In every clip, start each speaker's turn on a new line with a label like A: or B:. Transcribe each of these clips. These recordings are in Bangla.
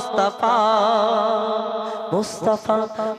A: মুস্তাফা মুস্তাফা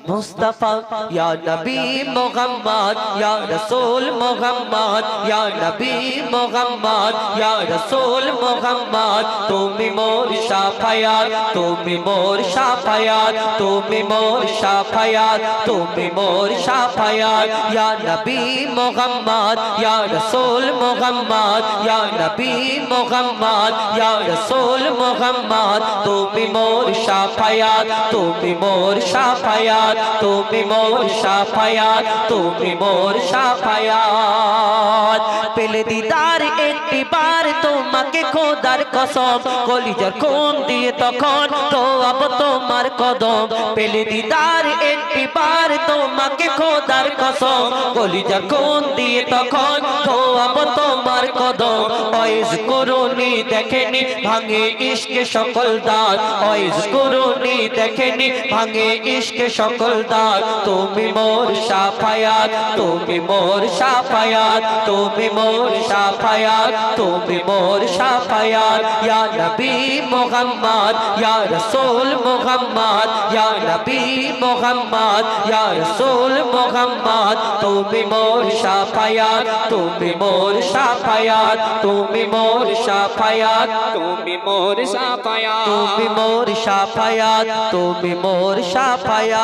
A: মুস্তাফা, ইয়া নবী মুহাম্মদ, ইয়া রাসূল মুহাম্মদ, ইয়া নবী মুহাম্মদ, ইয়া রাসূল মুহাম্মদ, তুমি মোর শাফায়াত তুমি মোর শাফায়াত তুমি মোর শাফায়াত তুমি মোর শাফায়াত ইয়া নবী মুহাম্মদ, ইয়া রাসূল মুহাম্মদ, ইয়া নবী মুহাম্মদ, ইয়া রাসূল মুহাম্মদ, তুমি মোর শাফায়াত তুমি মোর শাফায়াত তুমি মোর শাফায়াত তুমি মোর শাফায়াত পেলে দিদার একটি বার তোমাকে খোদার কসম, কলিজার কোন দিয়ে তখন তো আব তোমার কদম। পেলে দিদার একটি বার তোমাকে খোদার কসম, কলিজার কোন দিয়ে তখন তো আব তোমার কদম। অয়েজ করুনি, দেখেনি ভাঙে ইশকে সকল দাঁত। অয়েজ করুনি দেখেনি, ভাঙে ইশকে সকল দাঁত। তুমি মোর সাফায়াত, তুমি মোর সাফায়াত, তুমি মোর সাফায়াত, তুমি মোর সাফায়াত। ইয়া নবী মুহাম্মদ, ইয়া রাসূল মুহাম্মদ, ইয়া নবী মুহাম্মদ, ইয়া রাসূল মুহাম্মদ। তুমি মোর সাফায়াত, তুমি মোর সাফায়াত, তুমি মোর সাফায়াত,
B: তুমি মোর मोर
A: शाफाया। तू भी मोर शाफाया तू भी मोर शाफाया।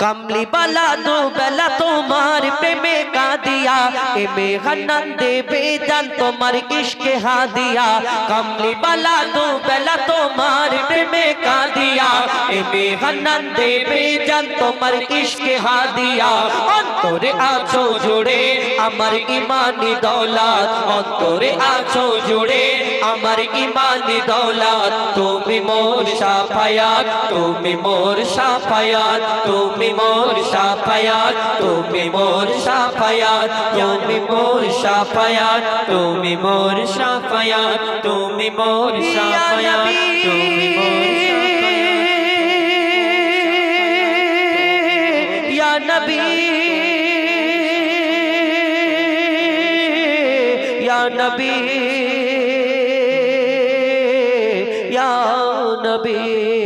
A: कमली बला दो बेला तुम्हार प्रेमे का दिया। एमे हनन दे बेदन तुम्हार इश्क हा दिया। कमली बला दो बेला तुम्हार में का दिया। एमे हनन बेदन तुम्हार इश्क हा दिया। अंतरे आछो जुड़े আমার ইমানি দৌলত, অন্তরে আছো জুড়ে আমার ইমানি দৌলত। তুমি মোর সাফায়াত, তুমি মোর সাফায়াত, তুমি মোর সাফায়াত, তুমি মোর সাফায়াত। তুমি মোর সাফায়াত, তুমি মোর সাফায়াত, তুমি মোর সাফায়াত, তুমি মোর নবী। ইয়া নবী।